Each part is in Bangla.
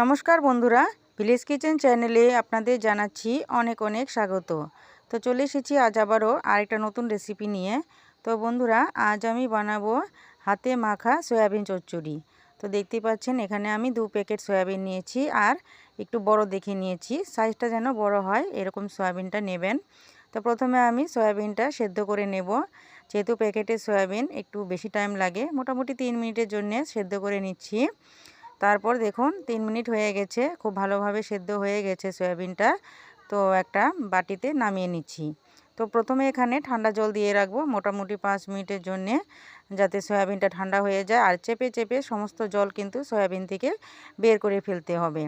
নমস্কার বন্ধুরা, ভিলেজ কিচেন চ্যানেলে আপনাদের জানাচ্ছি অনেক অনেক স্বাগত। তো চলে এসেছি আজ আবারও আরেকটা নতুন রেসিপি নিয়ে। তো বন্ধুরা, আজ আমি বানাবো হাতে মাখা সয়াবিন চচ্চড়ি। তো দেখতে পাচ্ছেন, এখানে আমি দু প্যাকেট সয়াবিন নিয়েছি আর একটু বড় দেখে নিয়েছি। সাইজটা যেন বড় হয়, এরকম সয়াবিনটা নেবেন। তো প্রথমে আমি সয়াবিনটা সেদ্ধ করে নেব। যেহেতু প্যাকেটের সয়াবিন একটু বেশি টাইম লাগে, মোটামুটি তিন মিনিটের জন্য সেদ্ধ করে নিচ্ছি। তারপর দেখুন, তিন মিনিট হয়ে গেছে, খুব ভালোভাবে সেদ্ধ হয়ে গেছে সয়াবিনটা। তো একটা বাটিতে নামিয়ে নিচ্ছি। তো প্রথমে এখানে ঠান্ডা জল দিয়ে রাখব মোটামুটি পাঁচ মিনিটের জন্যে, যাতে সয়াবিনটা ঠান্ডা হয়ে যায়। আর চেপে চেপে সমস্ত জল কিন্তু সয়াবিন থেকে বের করে ফেলতে হবে,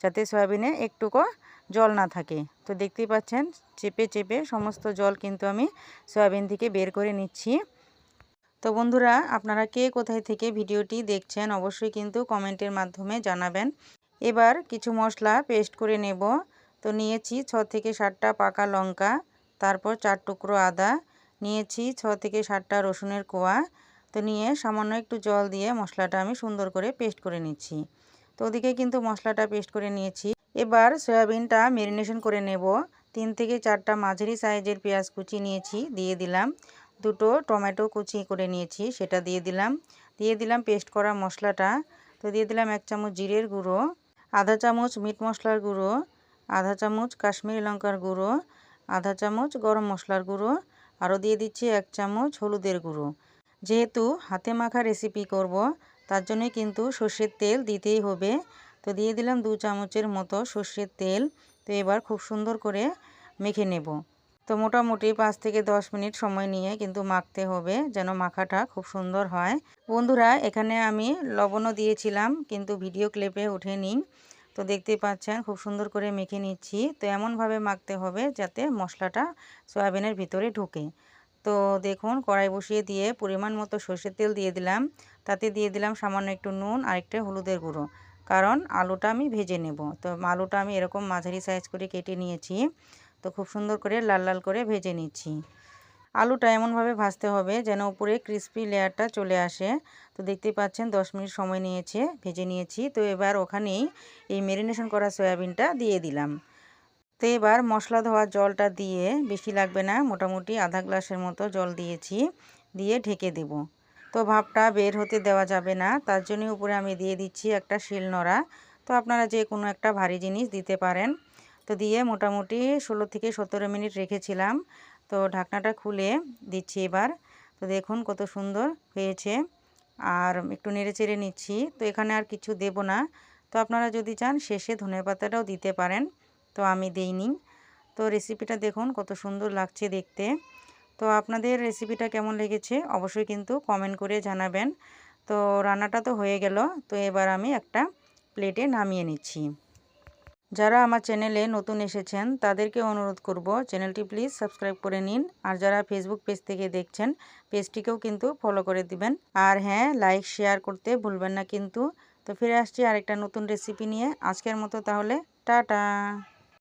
যাতে সয়াবিনে একটুকু জল না থাকে। তো দেখতেই পাচ্ছেন, চেপে চেপে সমস্ত জল কিন্তু আমি সয়াবিন থেকে বের করে নিচ্ছি। তো বন্ধুরা, আপনারা কে কোথায় থেকে ভিডিওটি দেখছেন অবশ্যই কিন্তু কমেন্টের মাধ্যমে জানাবেন। এবার কিছু মশলা পেস্ট করে নেব। তো নিয়েছি ছ থেকে সাতটা পাকা লঙ্কা, তারপর চার টুকরো আদা, নিয়েছি ছ থেকে সাতটা রসুনের কোয়া। তো নিয়ে সামান্য একটু জল দিয়ে মশলাটা আমি সুন্দর করে পেস্ট করে নিচ্ছি। তো ওদিকে কিন্তু মশলাটা পেস্ট করে নিয়েছি। এবার সয়াবিনটা ম্যারিনেশন করে নেব। তিন থেকে চারটা মাঝারি সাইজের পেঁয়াজ কুচি নিয়েছি, দিয়ে দিলাম। দুটো টমেটো কুচি করে নিয়েছি, সেটা দিয়ে দিলাম। দিয়ে দিলাম পেস্ট করা মশলাটা। তো দিয়ে দিলাম এক চামচ জিরের গুঁড়ো, আধা চামচ মিট মশলার গুঁড়ো, আধা চামচ কাশ্মীরি লঙ্কার গুঁড়ো, আধা চামচ গরম মশলার গুঁড়ো, আরও দিয়ে দিচ্ছি এক চামচ হলুদের গুঁড়ো। যেহেতু হাতে মাখা রেসিপি করব, তার জন্যই কিন্তু সর্ষের তেল দিতেই হবে। তো দিয়ে দিলাম দু চামচের মতো সর্ষের তেল। তো এবার খুব সুন্দর করে মেখে নেব। তো মোটামুটি পাঁচ থেকে দশ মিনিট সময় নিয়ে কিন্তু মাখতে হবে যেন মাখাটা খুব সুন্দর হয়। বন্ধুরা, এখানে আমি লবণও দিয়েছিলাম, কিন্তু ভিডিও ক্লিপে উঠেনি তো দেখতে পাচ্ছেন, খুব সুন্দর করে মেখে নিচ্ছি। তো এমনভাবে মাখতে হবে যাতে মশলাটা সয়াবিনের ভিতরে ঢুকে। তো দেখুন, কড়াই বসিয়ে দিয়ে পরিমাণ মতো সর্ষের তেল দিয়ে দিলাম। তাতে দিয়ে দিলাম সামান্য একটু নুন আর একটা হলুদের গুঁড়ো। কারণ আলুটা আমি ভেজে নেব। তো আলুটা আমি এরকম মাঝারি সাইজ করে কেটে নিয়েছি। তো খুব সুন্দর করে লাল লাল করে ভেজে নিচ্ছি। আলুটা এমনভাবে ভাজতে হবে যেন উপরে ক্রিস্পি লেয়ারটা চলে আসে। তো দেখতেই পাচ্ছেন, দশ মিনিট সময় নিয়েছে, ভেজে নিয়েছি। তো এবার ওখানেই এই মেরিনেশন করা সয়াবিনটা দিয়ে দিলাম। তো এবার মশলা ধোয়ার জলটা দিয়ে, বেশি লাগবে না, মোটামুটি আধা গ্লাসের মতো জল দিয়েছি, দিয়ে ঢেকে দেব। তো ভাবটা বের হতে দেওয়া যাবে না, তার জন্য উপরে আমি দিয়ে দিচ্ছি একটা শিলনোড়া। তো আপনারা যে কোনো একটা ভারী জিনিস দিতে পারেন। তো দিয়ে মোটামুটি ষোলো থেকে সতেরো মিনিট রেখেছিলাম। তো ঢাকনাটা খুলে দিচ্ছি এবার। তো দেখুন কত সুন্দর হয়েছে। আর একটু নেড়ে চেড়ে নিচ্ছি। তো এখানে আর কিছু দেব না। তো আপনারা যদি চান শেষে ধনে পাতাটাও দিতে পারেন। তো আমি দেইনি। তো রেসিপিটা দেখুন কত সুন্দর লাগছে দেখতে। তো আপনাদের রেসিপিটা কেমন লেগেছে অবশ্যই কিন্তু কমেন্ট করে জানাবেন। তো রান্নাটা তো হয়ে গেল। তো এবার আমি একটা প্লেটে নামিয়ে নিচ্ছি। যারা আমার চ্যানেলে নতুন এসেছেন, তাদেরকে অনুরোধ করব, চ্যানেলটি প্লিজ সাবস্ক্রাইব করে নিন। আর যারা ফেসবুক পেজ থেকে দেখছেন, পেজটিকেও কিন্তু ফলো করে দিবেন। আর হ্যাঁ লাইক শেয়ার করতে ভুলবেন না কিন্তু। তো ফিরে আসছি আরেকটা নতুন রেসিপি নিয়ে। আজকের মতো তাহলে, টাটা!